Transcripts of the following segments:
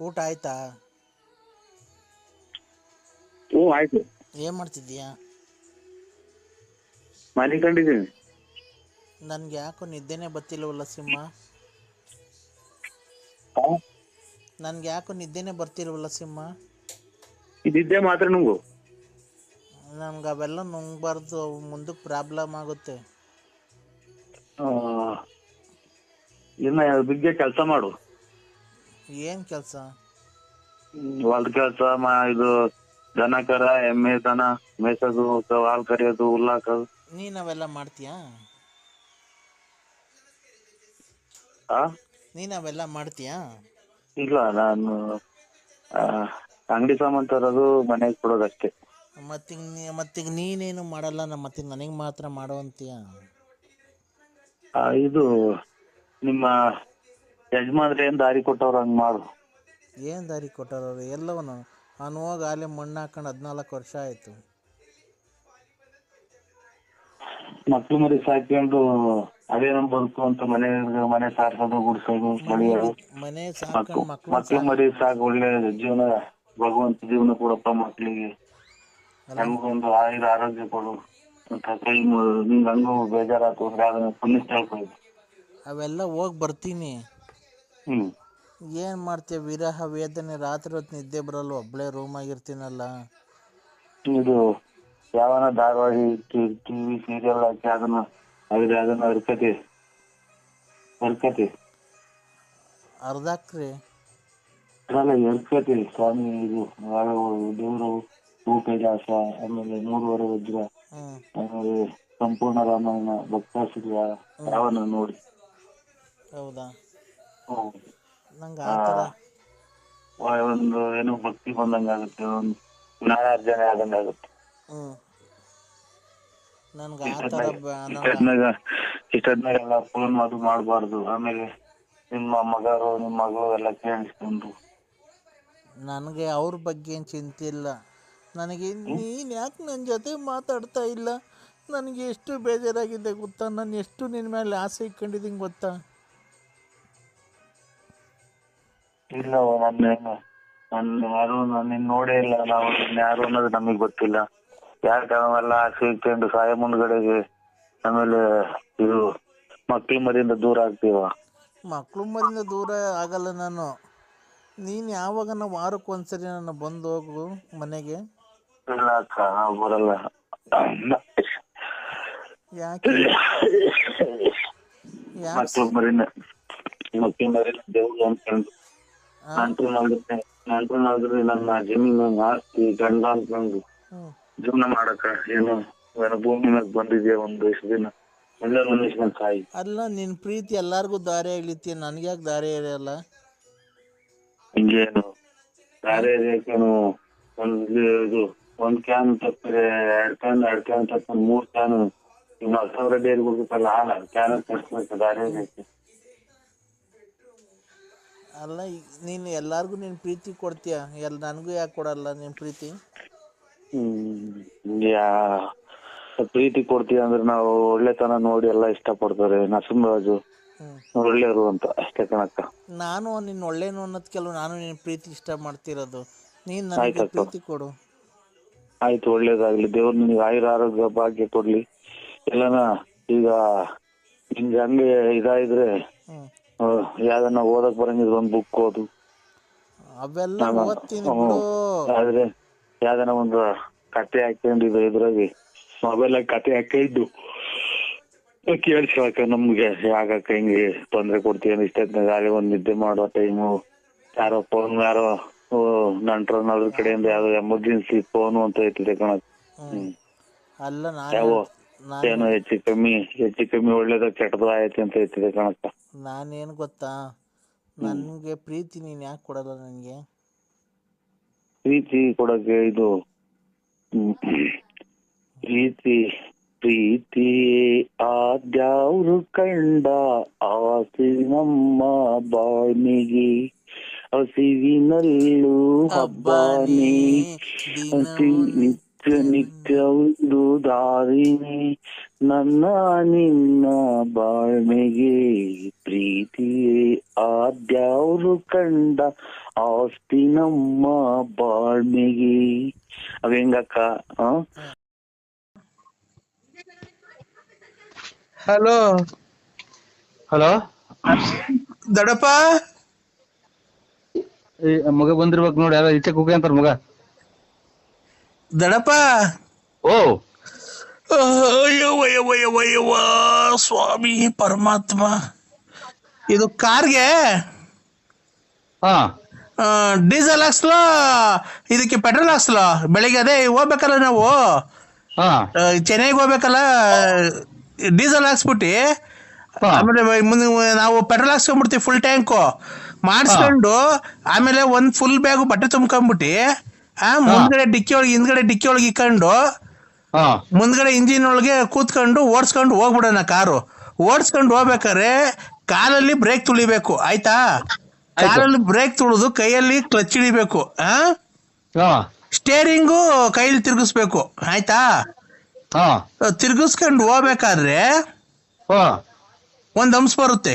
ಊಟ ಆಯ್ತಾ? ಹ್ಞೂ ಆಯ್ತು. ಏನು ಮಾಡ್ತಿದ್ದೀಯಾ? ಮಲಿಕೊಂಡಿದ್ದೀನಿ. ನನಗೆ ಯಾಕೋ ನಿದ್ದೆನೇ ಬರ್ತಿಲ್ವಲ್ಲ ಸಿಂಹ? ನನ್ಗೆ ಯಾಕೋ ನಿದ್ದೆನೇ ಬರ್ತಿಲ್ವಲ್ಲ ಸಿಂಹ? ಇದಿದ್ದೆ ಮಾತ್ರ ನುಂಗು. ನಮ್ಗೆ ಅವೆಲ್ಲ ನುಂಗ್ಬಾರ್ದು ಮುಂದಕ್ಕೆ ಪ್ರಾಬ್ಲಮ್ ಆಗುತ್ತೆ. ಆ, ಇನ್ನ ಬಿಗ್ಗೆ ಕೆಲಸ ಮಾಡು. ಏನು ಕೆಲಸ? ಹೊಲದ ಕೆಲಸ ಮಾ ಇದು ದನ ಕರ ಎಮ್ಮೆ ದನ ಮೇಸೋದು ಹಾಲ್ ಕರಿಯೋದು ಹುಲ್ಲು ಹಾಕೋದು. ನೀನು ಅವೆಲ್ಲ ಮಾಡ್ತೀಯಾ? ಆ? ನೀನ್ ಅವೆಲ್ಲ ಮಾಡ್ತೀಯಾ? ಇಲ್ಲ ನಾನು ಆ, ಅಂಗಡಿ ಸಾಮಾನ್ ತರೋದು ಮನೆಗೆ ಕೊಡೋದಷ್ಟೇ ಮತ್ತೀಗ ಮತ್ತೀಗ ನೀನೇನು ಮಾಡಲ್ಲ ನಮ್ಮ ಮತ್ತೆ ನನಗೆ ಮಾತ್ರ ಮಾಡೋ ಅಂತೀಯ? ಆ, ಇದು ನಿಮ್ಮ ಯಜಮಾನ್ರು ಏನ್ ದಾರಿ ಕೊಟ್ಟವ್ರು ಹಂಗ್ ಮಾಡು. ಏನ್ ದಾರಿ ಕೊಟ್ಟಾರವ್ರು ಎಲ್ಲವನು ಅವನು ಹೋಗಿ ಅಲ್ಲಿ ಮಣ್ಣು ಹಾಕೊಂಡು ಹದಿನಾಲ್ಕು ವರ್ಷ ಆಯ್ತು. ಮಕ್ಳು ಮರಿ ಸಾಕೊಂಡು ಅದೇ ನಮ್ ಬದುಕು ಅಂತ ಮನೆ ಮನೆ ಸಾರ್ಸೋದು ಗುಡ್ಸೋದು ಮಳೆಯೋದು ಮನೆ ಮಕ್ಳು ಮಕ್ಕಳು ಮರಿ ಸಾಕು ಒಳ್ಳೆ ಜೀವನ ಭಗವಂತ ಜೀವನ ಕೊಡಪ್ಪ ಮಕ್ಳಿಗೆ. ನಮ್ಗೊಂದು ಆಯುರ ಆರೋಗ್ಯ ಕೊಡು. ಅಂತ ಕೈ ಮು- ನಿಂಗ್ ಹಂಗೂ ಬೇಜಾರಾತು ಅಂದ್ರೆ ಅದನ್ನ ಪುಣ್ಯ ಅವೆಲ್ಲ ಹೋಗಿ ಬರ್ತೀನಿ. ಏನು ಮಾಡ್ತೀಯ? ವಿರಹ ವೇದನೆ ರಾತ್ರಿ ಹೊತ್ತು ನಿದ್ದೆ ಬರಲ್ಲ ಒಬ್ಬಳೇ ರೂಮಾಗಿರ್ತೀನಲ್ಲ ಇದು ಯಾವನ ಧಾರಾವಾಹಿ ಟಿವಿ ಸೀರಿಯಲ್ ಹಾಕಿ ಅದನ್ನ ಅದ್ರ ಅದನ್ನ ಹರ್ಕತಿ. ಹರ್ಕತಿ. ಅರ್ಧಾಕ್ರಿ. ಅಲ್ಲ ಹರ್ಕತಿ. ಸ್ವಾಮಿ ಇದು ದೇವರು ಭೂ ಕೈಲಾಸ ಆಮೇಲೆ ಮೂರುವರೆ ವಜ್ರ. ಆಮೇಲೆ ಸಂಪೂರ್ಣ ರಾಮಾಯಣ ಭಕ್ತಾಸುರ ಯಾವನ ನೋಡಿ. ಹೌದಾ. ನಂಗೆ ಆ ಥರ ಆ, ಒಂದು ಏನು ಭಕ್ತಿ ಬಂದಂಗಾಗುತ್ತೆ ಒಂದು ಜ್ಞಾನಾರ್ಜನೆ ಆದಂಗಾಗುತ್ತೆ ಹ್ಮ್. ನನ್ಗೆ ಆ ಥರ ಬ ನಂಗೆ ಇಷ್ಟೊತ್ನಾಗ ಇಷ್ಟೊತ್ನಾಗೆಲ್ಲ ಫೋನ್ ಅದು ಮಾಡಬಾರ್ದು. ಆಮೇಲೆ ನಿಮ್ಮ ಮಗರು ನಿಮ್ಮ ಮಗಳು ಎಲ್ಲ ಕೇಳಿಸ್ಕೊಂಡ್ರು ನನಗೆ ಅವ್ರ ಬಗ್ಗೆ ಏನು ಚಿಂತೆ ಇಲ್ಲ. ನನಗೆ ನೀನು ಯಾಕೆ ನನ್ನ ಜೊತೆ ಮಾತಾಡ್ತಾ ಇಲ್ಲ? ನನಗೆ ಎಷ್ಟು ಬೇಜಾರಾಗಿದೆ ಗೊತ್ತಾ? ನಾನು ಎಷ್ಟು ನಿನ್ನ ಮೇಲೆ ಆಸೆ ಇಟ್ಕೊಂಡಿದ್ದೀನಿ ಗೊತ್ತಾ? ಇಲ್ಲ ನನ್ನ ನನ್ನ ಯಾರು ನಿನ್ ನೋಡೇ ಇಲ್ಲ ನಾವು ನಿನ್ನ ಯಾರು ಅನ್ನೋದು ನಮಗ್ ಗೊತ್ತಿಲ್ಲ. ಯಾಕೆ ಅವೆಲ್ಲ ಆಸೆ ಸಾಯ ಮುಂದ್ಗಡೆಗೆ ಆಮೇಲೆ ಇದು ಮಕ್ಳು ಮರಿಯಿಂದ ದೂರ ಆಗ್ತೀವ? ಮಕ್ಳು ಮರಿಯಿಂದ ದೂರ ಆಗಲ್ಲ ನಾನು. ನೀನು ಯಾವಾಗ ನಾವು ವಾರಕ್ಕೆ ಒಂದ್ಸರಿ ನಾನು ಬಂದು ಹೋಗು ಮನೆಗೆ? ಇಲ್ಲ ಅಕ್ಕ ನಾವು ಬರಲ್ಲ. ಯಾಕೆ? ಯಾಕೆ? ಮಕ್ಳು ಮರಿನ ಮಕ್ಳು ಮರಿನ ದೇವ್ರು ಅನ್ಕೊಂಡು ಆ? ನಂಟ್ರನಾದ್ರೆ ನಂಟ್ರನಾದ್ರೆ ನನ್ನ ಜಮೀನು ಆಸ್ತಿ ಗಂಡ ಅನ್ಕೊಂಡು ಹ್ಞೂ ಜೀವನ ಮಾಡಕ ಏನು ಭೂಮಿ ಮೇಲೆ ಬಂದಿದ್ಯಾ ಒಂದು ಇಷ್ಟು ದಿನ? ಒಳ್ಳೆ ಮನುಷ್ಯನ ತಾಯಿ. ಅಲ್ಲ ನಿನ್ ಪ್ರೀತಿ ಎಲ್ಲಾರ್ಗು ದಾರಿ ಆಗ್ಲಿತ್ತಿ. ನನಗೆ ಯಾಕೆ ದಾರಿ ಇರಲ್ಲ ಹಿಂಗೇನು ದಾರಿ ಇರಕೇನು ಒಂದ್ ಇದು ಒಂದ್ ಕ್ಯಾನ್ ತಪ್ಪಿದ್ರೆ ಎರಡ್ ಕ್ಯಾನ್ ಎರಡ್ ಕ್ಯಾನ್ ತಪ್ಪ ಮೂರ್ ಕ್ಯಾನ್ ಇನ್ನು ಹತ್ತು ಸಾವಿರ ಡೇರಿ ಹೋಗ್ಬೇಕಲ್ಲ ಹಾಲ ಕ್ಯಾನ್ ತರ್ಸ್ಬೇಕು ದಾರಿ ರೇಖೆ ಅಲ್ಲ ಈಗ ನೀನು ಎಲ್ಲಾರ್ಗು ನೀನು ಪ್ರೀತಿ ಕೊಡ್ತೀಯ? ಎಲ್ಲ ನನಗೂ ಯಾಕೆ ಕೊಡಲ್ಲ ನಿನ್ನ ಪ್ರೀತಿ? ಹ್ಮ್ ಯಾ ಪ್ರೀತಿ ಕೊಡ್ತೀವಿ ಅಂದ್ರೆ ನಾವು ಒಳ್ಳೆತನ ನೋಡಿ ಎಲ್ಲ ಇಷ್ಟಪಡ್ತಾರೆ ನರಸಿಂಹರಾಜು. ಒಳ್ಳೆಯವರು ಅಂತ ಅಷ್ಟೇ ಕಣಕ್ಕ. ನಾನು ನಿನ್ನ ಒಳ್ಳೇನು ಅನ್ನೋದ್ ಕೆಲವು ನಾನು ನಿನ್ನ ಪ್ರೀತಿ ಇಷ್ಟ ಮಾಡ್ತಿರೋದು. ನೀನು ನನಗೆ. ಪ್ರೀತಿ ಕೊಡು. ಆಯ್ತು ಒಳ್ಳೇದಾಗ್ಲಿ. ದೇವ್ರು ನಿಮ್ಗೆ ಆಯುರ ಆರೋಗ್ಯ ಭಾಗ್ಯ ಕೊಡ್ಲಿ. ಎಲ್ಲನ ಈಗ ನಿಮ್ಗೆ ಹಂಗೆ ಇದಾಯಿದ್ರೆ ಹ್ಞೂ ಯಾವ್ದನ್ನ ಓದಕ್ ಬರಂಗಿದ್ರೆ ಒಂದ್ ಬುಕ್ ಓದು. ಅವೆಲ್ಲ ಓದ್ತೀನಿ ಹ್ಮ್. ಬಿಡು. ಆದ್ರೆ ಯಾವ್ದನ ಒಂದು ಕತೆ ಹಾಕೊಂಡಿದ್ದು ಇದ್ರಾಗೆ ಮೊಬೈಲ್ ಕತೆ ಹಾಕೊಂಡು ಕೇಳಿಸ್ಕೊಳಕ ನಮ್ಗೆ ಯಾಕಕ್ಕ ಹಿಂಗೆ ತೊಂದ್ರೆ ಕೊಡ್ತೀವಿ ಇಷ್ಟೊತ್ತಿನಾಗ ಅಲ್ಲಿ ಒಂದ್ ನಿದ್ದೆ ಮಾಡೋ ಟೈಮು ಯಾರೋ ಫೋನ್ ಯಾರೋ ನಂಟ್ರನ್ನೋದ್ರ ಕಡೆಯಿಂದ ಯಾವ್ದೋ ಎಮರ್ಜೆನ್ಸಿ ಫೋನ್ ಅಂತ ಐತಿ ಕಣಕ್. ಅಲ್ಲ ಯಾವ? ಏನೋ ಹೆಚ್ಚು ಕಮ್ಮಿ ಹೆಚ್ಚು ಕಮ್ಮಿ ಒಳ್ಳೇದ ಕೆಟ್ಟದ ಆಯ್ತು ಅಂತ ಇಟ್ಟಿದೆ ಕಣಕ್ಕ. ನಾನೇನು ಗೊತ್ತಾ? ನನಗೆ ಪ್ರೀತಿ ನೀನು ಯಾಕೆ ಕೊಡಲ್ಲ ನನಗೆ? ಪ್ರೀತಿ ಕೊಡಕ್ಕೆ ಇದು ಹ್ಮ್, ಪ್ರೀತಿ ಪ್ರೀತಿ ಆದ್ಯಾವ್ರು ಕಂಡ ಆಸೆ ನಮ್ಮ ಬಾಣಿಗೆ ಹಸಿವಿನಲ್ಲೂ ಹಬ್ಬನೇ ಅತಿ ನಿತ್ಯ ನಿತ್ಯ ಒಂದು ನನ್ನ ನಿನ್ನ ಬಾಳ್ಮೆಗೆ ಪ್ರೀತಿ ಆದ್ಯಾವ್ರು ಕಂಡ ಆಸ್ತಿ ನಮ್ಮ ಬಾಳ್ಮೆಗೆ ಅವ್ ಹೆಂಗಕ್ಕ? ಹಲೋ ಹಲೋ ದಡಪ್ಪ ಮಗ ಬಂದಿರ್ಬೇಕು ನೋಡಿ ಯಾರೋ ಈಚೆ ಕುಕ್ಕೆ ಅಂತಾರ ಮಗ ದಡಪ್ಪ? ಓ. ಅಯ್ಯವ್ವ ಯವ್ವ ಯವ್ವ ಯವ್ವ ಸ್ವಾಮಿ ಪರಮಾತ್ಮ. ಇದು ಕಾರ್ಗೆ? ಹಾ. ಡೀಸೆಲ್ ಹಾಕ್ಸ್ಲೋ? ಇದಕ್ಕೆ ಪೆಟ್ರೋಲ್ ಹಾಕ್ಸ್ಲೋ? ಬೆಳಿಗ್ಗೆ ಅದೇ ಹೋಗ್ಬೇಕಲ್ಲ ನಾವು? ಚೆನ್ನೈಗೆ ಹೋಗ್ಬೇಕಲ್ಲ? ಡೀಸೆಲ್ ಹಾಕ್ಸ್ಬಿಟ್ಟು? ಆಮೇಲೆ ಮುಂದೆ ನಾವು ಪೆಟ್ರೋಲ್ ಹಾಕ್ಸ್ಕೊಂಡ್ಬಿಡ್ತೀವಿ ಫುಲ್ ಟ್ಯಾಂಕು ಮಾಡಿಸ್ಕೊಂಡು ಆಮೇಲೆ ಒಂದು ಫುಲ್ ಬ್ಯಾಗು ಬಟ್ಟೆ ತುಂಬ್ಕೊಂಡ್ಬಿಟ್ಟು ಆ ಮುಂದ್ಗಡೆ ಡಿಕ್ಕಿ ಒಳಗೆ ಹಿಂದ್ಗಡೆ ಡಿಕ್ಕಿ ಒಳಗೆ ಇಕ್ಕೊಂಡು ಹಾ. ಮುಂದ್ಗಡೆ ಇಂಜಿನ್ ಒಳಗೆ ಕೂತ್ಕೊಂಡು ಓಡಿಸ್ಕೊಂಡು ಹೋಗ್ಬಿಡೋಣ ಕಾರು. ಓಡಿಸ್ಕೊಂಡು ಹೋಗ್ಬೇಕಾದ್ರೆ ಕಾಲಲ್ಲಿ ಬ್ರೇಕ್ ತುಳಿಬೇಕು ಆಯ್ತಾ? ಕಾಲಲ್ಲಿ ಬ್ರೇಕ್ ತುಳಿದು ಕೈಯಲ್ಲಿ ಕ್ಲಚ್ ಹಿಡಿಬೇಕು ಆ? ಹಾ. ಸ್ಟೇರಿಂಗು ಕೈಲಿ ತಿರುಗಿಸ್ಬೇಕು ಆಯ್ತಾ? ಹಾ. ತಿರುಗಿಸ್ಕೊಂಡು ಹೋಗ್ಬೇಕಾದ್ರೆ ಹಾ. ಒಂದ್ ಅಂಶ ಬರುತ್ತೆ.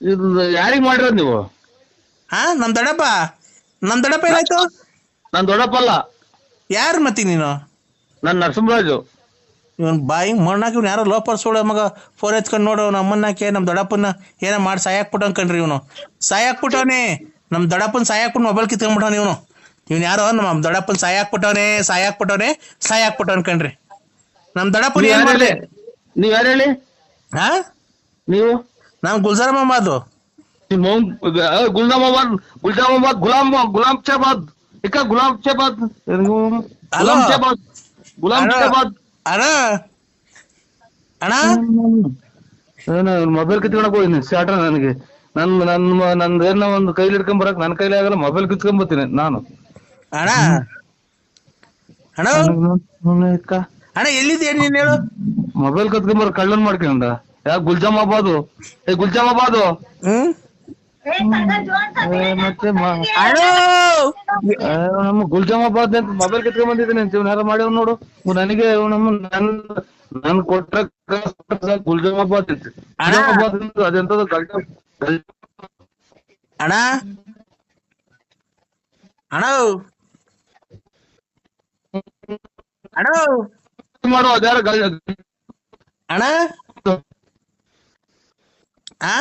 ಇದು ಯಾರಿಗ್ ಮಾಡಿರೋದ್ ನೀವು? ಹಾ ನಮ್ ದಡಪ್ಪ ನಮ್ ದಡಪ್ಪ ಏನಾಯ್ತು? ನಾನ್ ದೊಡ್ಡಪ್ಪಲ್ಲ ಯಾರು ಮತ್ತಿ ನೀನು? ನಾನ್ ನರಸಿಂಹರಾಜು. ಇವನ್ ಬಾಯಿ ಮಣ್ಣಾಕಿ ಇವ್ನು ಯಾರೋ ಲೋಪರ್ ಸೋಳ ಮಗ ಫೋನ್ ಎತ್ಕೊಂಡು ನೋಡು ನಮ್ಮ ಅಮ್ಮನಾಕೆ ನಮ್ಮ ದೊಡ್ಡಪ್ಪನ ಏನೋ ಮಾಡಿ ಸಾಯಾಕ್ಬಿಟ್ಟು ಅನ್ಕಂಡ್ರಿ ಇವನು. ಸಾಯಾಕ್ಬಿಟ್ಟವನೇ ನಮ್ಮ ದೊಡ್ಡಪ್ಪನ ಸಾಯಾಕ್ಬಿಟ್ಟು ಮೊಬೈಲ್ ಕಿತ್ಕೊಂಡ್ಬಿಟ್ಟವನ ಇವನು. ಇವ್ನು ಯಾರೋ ನಮ್ಮ ದೊಡ್ಡಪ್ಪನ ಸಾಯಾಕ್ಬಿಟ್ಟವನೇ ಸಾಯಾಕ್ಬಿಟ್ಟವನೇ ಸಾಯಾಕ್ಬಿಟ್ಟು ಅನ್ಕಂಡ್ರಿ ನಮ್ಮ ದೊಡ್ಡಪ್ಪನ ಏನ್ ಹೇಳಿ? ನೀವ್ ಯಾರು ಹೇಳಿ? ಹಾ? ನೀವು? ನಾನು ಗುಲ್ಜಾರ್ ಮೊಹಮ್ಮದ್ ಗುಲ್ಜಾಮಾಬಾದ್ ಗುಲ್ಜಾಮಾಬಾದ್ ಗುಲಾಮ್ ಗುಲಾಮ್ ಚಾಬಾದ್. ಇಕ್ಕ ಗುಲಾಮ್ ಚಾಬಾದ್? ಗುಲಾಮ್ ಚಾಬಾದ್ ಗುಲಾಮ್ ಅಣ್ಣ. ಚಾಬಾದ್. ಅಣ್ಣ. ಅಣ್ಣ. ಮೊಬೈಲ್ ಕಿತ್ಕೊಳಕ್ ಹೋಗಿನಿ ಸ್ಟಾರ್ಟ ನನಗೆ. ನನ್ ನನ್ ನಂದೇನ ಏನೋ ಒಂದು ಕೈಲಿ ಹಿಡ್ಕೊಂಡ್ ಬರಕ್ ನನ್ನ ಕೈಲಿ ಆಗಲ್ಲ ಮೊಬೈಲ್ ಕಿತ್ಕೊಂಡ್ ಬರ್ತೀನಿ ನಾನು. ಅಣ್ಣ. ಅಣ್ಣ. ಅಣ್ಣ ಎಲ್ಲಿದ್ದೆ ನೀನ್ ಹೇಳು? ಮೊಬೈಲ್ ಕತ್ಕೊಂಡ್ ಬರ ಕಳ್ಳನ್ ಮಾಡ್ಕೊಂಡ. ಗುಲ್ಜಾಮಾಬಾದು ಏ ಗುಲ್ಜಾಮಾಬಾದು ಮತ್ತೆ ನಮ್ಮ ಗುಲ್ಜಾಮಾಬಾದ್ ಅಂತ ಮೊಬೈಲ್ ಕಿತ್ಕೊಂಡ್ ಬಂದಿದ್ದೀನಿ. ಅಂತ ಇವ್ನ ಯಾರೋ ಮಾಡ್ಯಾವ ನೋಡು. ನನಗೆ ನಮ್ಮ ನನ್ ನನ್ ಕೊಟ್ಟ ಗುಲ್ಜಾಮಾಬಾದ್ ಅಂತ. ಗುಲ್ಜಾಮಾಬಾದ್ ಅದೆಂತದು ಗಲ್ಟ ಗಲ್- ಅಣ್ಣ! ಅಣ್ಣ! ಅಣ್ಣ! ಮಾಡು ಅದ್ಯಾರ ಗಲ್ ಅಣ್ಣ! ಆ